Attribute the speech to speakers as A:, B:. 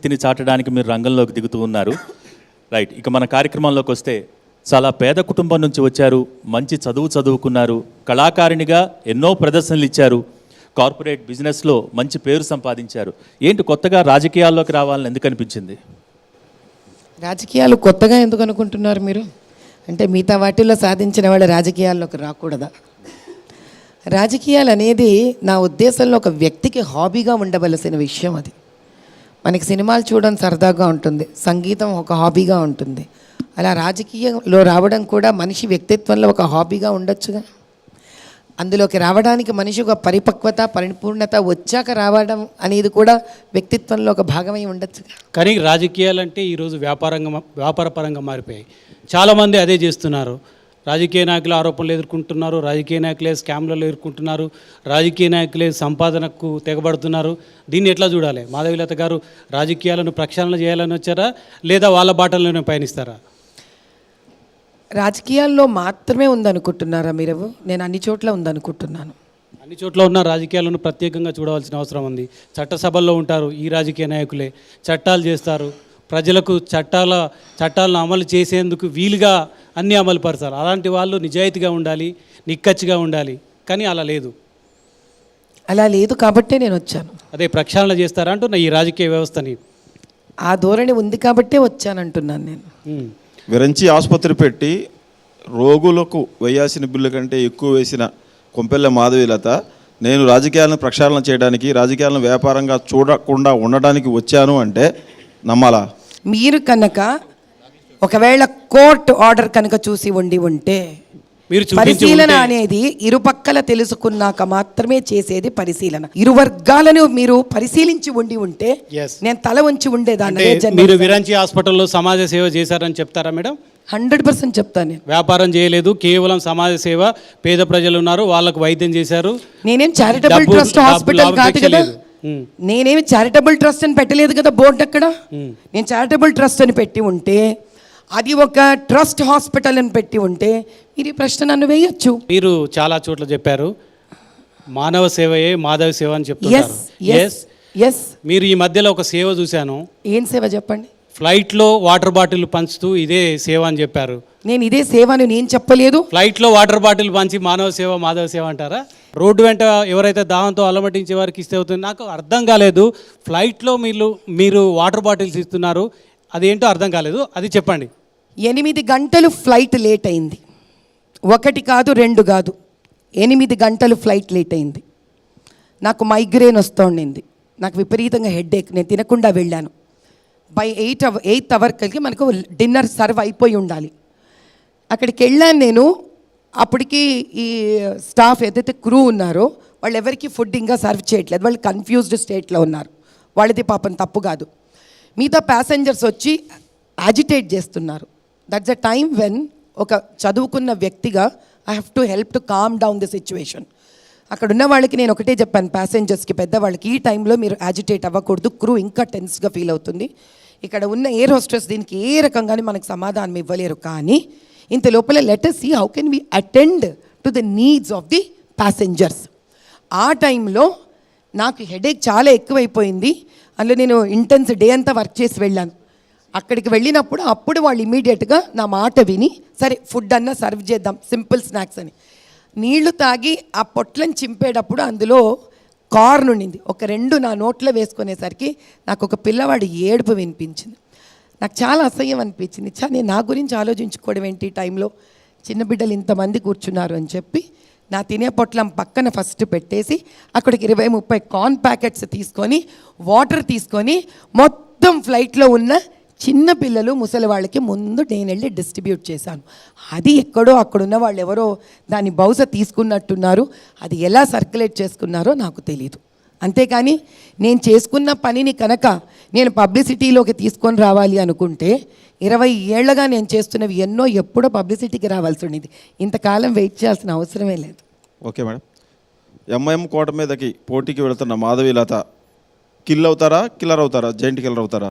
A: శక్తిని చాటడానికి మీరు రంగంలోకి దిగుతూ ఉన్నారు. రైట్ ఇక మన కార్యక్రమంలోకి వస్తే చాలా పేద కుటుంబం నుంచి వచ్చారు. మంచి చదువు చదువుకున్నారు. కళాకారిణిగా ఎన్నో ప్రదర్శనలు ఇచ్చారు. కార్పొరేట్ బిజినెస్లో మంచి పేరు సంపాదించారు. ఏంటి కొత్తగా రాజకీయాల్లోకి రావాలని ఎందుకు అనిపించింది?
B: రాజకీయాలు కొత్తగా ఎందుకు అనుకుంటున్నారు మీరు? అంటే మిగతా వాటిల్లో సాధించిన వాళ్ళు రాజకీయాల్లోకి రాకూడదా? రాజకీయాలు అనేది నా ఉద్దేశంలో ఒక వ్యక్తికి హాబీగా ఉండవలసిన విషయం అది. మనకి సినిమాలు చూడడం సరదాగా ఉంటుంది. సంగీతం ఒక హాబీగా ఉంటుంది. అలా రాజకీయంలో రావడం కూడా మనిషి వ్యక్తిత్వంలో ఒక హాబీగా ఉండొచ్చుగా? అందులోకి రావడానికి మనిషి ఒక పరిపక్వత పరిపూర్ణత వచ్చాక రావడం అనేది కూడా వ్యక్తిత్వంలో ఒక భాగమై ఉండొచ్చు
C: కానీ రాజకీయాలంటే ఈరోజు వ్యాపారంగా వ్యాపార పరంగా మారిపోయాయి. చాలామంది అదే చేస్తున్నారు. రాజకీయ నాయకులు ఆరోపణలు ఎదుర్కొంటున్నారు రాజకీయ నాయకులే స్కామ్లలో ఎదుర్కొంటున్నారు రాజకీయ నాయకులే సంపాదనకు తెగబడుతున్నారు. దీన్ని ఎట్లా చూడాలి? మాధవిలత గారు రాజకీయాలను ప్రక్షాళన చేయాలని వచ్చారా? లేదా వాళ్ళ బాటల్లోనే పయనిస్తారా?
B: రాజకీయాల్లో మాత్రమే ఉందనుకుంటున్నారా మీరు నేను అన్ని చోట్ల ఉందనుకుంటున్నాను.
C: అన్ని చోట్ల ఉన్న రాజకీయాలను ప్రత్యేకంగా చూడవలసిన అవసరం ఉంది. చట్టసభల్లో ఉంటారు ఈ రాజకీయ నాయకులే. చట్టాలు చేస్తారు. ప్రజలకు చట్టాల చట్టాలను అమలు చేసేందుకు వీలుగా అన్ని అమలు పరచాలి అలాంటి వాళ్ళు నిజాయితీగా ఉండాలి నిక్కచ్చిగా ఉండాలి కానీ అలా లేదు.
B: అలా లేదు కాబట్టే నేను వచ్చాను.
C: అదే ప్రక్షాళన చేస్తారా అంటున్న ఈ రాజకీయ వ్యవస్థని?
B: ఆ ధోరణి ఉంది కాబట్టే వచ్చానంటున్నాను నేను.
D: విరంచి ఆసుపత్రి పెట్టి రోగులకు వేయాల్సిన బిల్లు కంటే ఎక్కువ వేసిన కొంపెల్ల మాధవీలత నేను రాజకీయాలను ప్రక్షాళన చేయడానికి రాజకీయాలను వ్యాపారంగా చూడకుండా ఉండడానికి వచ్చాను అంటే నమ్మాలా?
B: మీరు కనుక ఒకవేళ కోర్టు ఆర్డర్ కనుక చూసి ఉండి ఉంటే పరిశీలన అనేది ఇరుపక్కల తెలుసుకున్నాక మాత్రమే చేసేది పరిశీలన. ఇరు వర్గాలను మీరు పరిశీలించి ఉండి ఉంటే. నేను తల ఉంచి ఉండేదాన్ని
C: మీరు విరంచి హాస్పిటల్లో సమాజ సేవ చేశారని చెప్తారా మేడం?
B: హండ్రెడ్ పర్సెంట్ చెప్తాను
C: వ్యాపారం చేయలేదు కేవలం సమాజ సేవ పేద ప్రజలు ఉన్నారు వాళ్ళకు వైద్యం చేశారు.
B: నేనేం చారిటబుల్ ట్రస్ట్ హాస్పిటల్ కాదు కదా. నేనేమి చారిటబుల్ ట్రస్ట్ అని పెట్టలేదు కదా బోర్డు అక్కడ? నేను చారిటబుల్ ట్రస్ట్ అని పెట్టి ఉంటే అది ఒక ట్రస్ట్ హాస్పిటల్ అని పెట్టి ఉంటే మీరు ఈ ప్రశ్న నన్ను వేయొచ్చు.
C: మీరు చాలా చోట్ల చెప్పారు. మానవ సేవయే మాధవ సేవ అని చెప్తున్నారు
B: ఎస్ ఎస్
C: మీరు ఈ మధ్యలో ఒక సేవ చూశాను.
B: ఏం సేవ చెప్పండి?
C: ఫ్లైట్లో వాటర్ బాటిల్ పంచుతూ ఇదే సేవ అని చెప్పారు.
B: నేను ఇదే సేవను నేను చెప్పలేదు.
C: ఫ్లైట్లో వాటర్ బాటిల్ పంచి మానవ సేవ మాధవ సేవ అంటారా? రోడ్డు వెంట ఎవరైతే దాహంతో అలమటించే వారికి ఇస్తే అవుతుంది. నాకు అర్థం కాలేదు. ఫ్లైట్లో మీరు మీరు వాటర్ బాటిల్స్ ఇస్తున్నారు. అదేంటో అర్థం కాలేదు. అది చెప్పండి.
B: ఎనిమిది గంటలు ఫ్లైట్ లేట్ అయింది. ఒకటి కాదు రెండు కాదు. ఎనిమిది గంటలు ఫ్లైట్ లేట్ అయింది. నాకు మైగ్రేన్ వస్తుండింది నాకు విపరీతంగా హెడ్ఏక్ నేను తినకుండా వెళ్ళాను. By eight hour eighth hour కలిగి మనకు డిన్నర్ సర్వ్ అయిపోయి ఉండాలి. అక్కడికి వెళ్ళాను నేను. అప్పటికి ఈ స్టాఫ్ ఏదైతే క్రూ ఉన్నారో వాళ్ళు ఎవరికి ఫుడ్ ఇంకా సర్వ్ చేయట్లేదు. వాళ్ళు కన్ఫ్యూజ్డ్ స్టేట్లో ఉన్నారు. వాళ్ళది పాపం తప్పు కాదు. మిగతా ప్యాసెంజర్స్ వచ్చి యాజిటేట్ చేస్తున్నారు. దట్స్ అ టైమ్ వెన్ ఒక చదువుకున్న వ్యక్తిగా I have to help to calm down the situation అక్కడ ఉన్న వాళ్ళకి నేను ఒకటే చెప్పాను ప్యాసెంజర్స్కి పెద్దవాళ్ళకి ఈ టైంలో మీరు యాజిటేట్ అవ్వకూడదు. క్రూ ఇంకా టెన్స్గా ఫీల్ అవుతుంది. ఇక్కడ ఉన్న ఎయిర్ హోస్టర్స్ దీనికి ఏ రకంగానే మనకు సమాధానం ఇవ్వలేరు. కానీ ఇంత లోపల let us see how can we attend to the needs of the passengers ఆ టైంలో నాకు హెడేక్ చాలా ఎక్కువైపోయింది. అందులో నేను ఇంటెన్స్ డే అంతా వర్క్ చేసి వెళ్ళాను. అక్కడికి వెళ్ళినప్పుడు అప్పుడు వాళ్ళు ఇమీడియట్గా నా మాట విని సరే ఫుడ్ అన్నా సర్వ్ చేద్దాం సింపుల్ స్నాక్స్ అని. నీళ్ళు తాగి ఆ పొట్లను చింపేటప్పుడు అందులో కార్న్ ఉండింది. ఒక రెండు నా నోట్లో వేసుకునేసరికి నాకు ఒక పిల్లవాడి ఏడుపు వినిపించింది. నాకు చాలా అసహ్యం అనిపించింది. చా నేను నా గురించి ఆలోచించుకోవడం ఏంటి టైంలో? చిన్న బిడ్డలు ఇంతమంది కూర్చున్నారు అని చెప్పి నా తినే పొట్లం పక్కన ఫస్ట్ పెట్టేసి అక్కడికి ఇరవై ముప్పై కార్న్ ప్యాకెట్స్ తీసుకొని వాటర్ తీసుకొని మొత్తం ఫ్లైట్లో ఉన్న చిన్న పిల్లలు ముసలి వాళ్ళకి ముందు నేను వెళ్ళి డిస్ట్రిబ్యూట్ చేశాను. అది ఎక్కడో అక్కడున్న వాళ్ళు ఎవరో దాన్ని బహుశా తీసుకున్నట్టున్నారు. అది ఎలా సర్క్యులేట్ చేసుకున్నారో నాకు తెలియదు అంతేకాని నేను చేసుకున్న పనిని కనుక నేను పబ్లిసిటీలోకి తీసుకొని రావాలి అనుకుంటే ఇరవై ఏళ్ళగా నేను చేస్తున్నవి ఎన్నో ఎప్పుడో పబ్లిసిటీకి రావాల్సి ఉండేది. ఇంతకాలం వెయిట్ చేయాల్సిన అవసరమే లేదు.
D: Okay madam. ఎంఐఎం కోట మీదకి పోటీకి వెళుతున్న మాధవీలత కిల్ అవుతారా కిల్లర్ అవుతారా జైంట్ కిల్లర్ అవుతారా?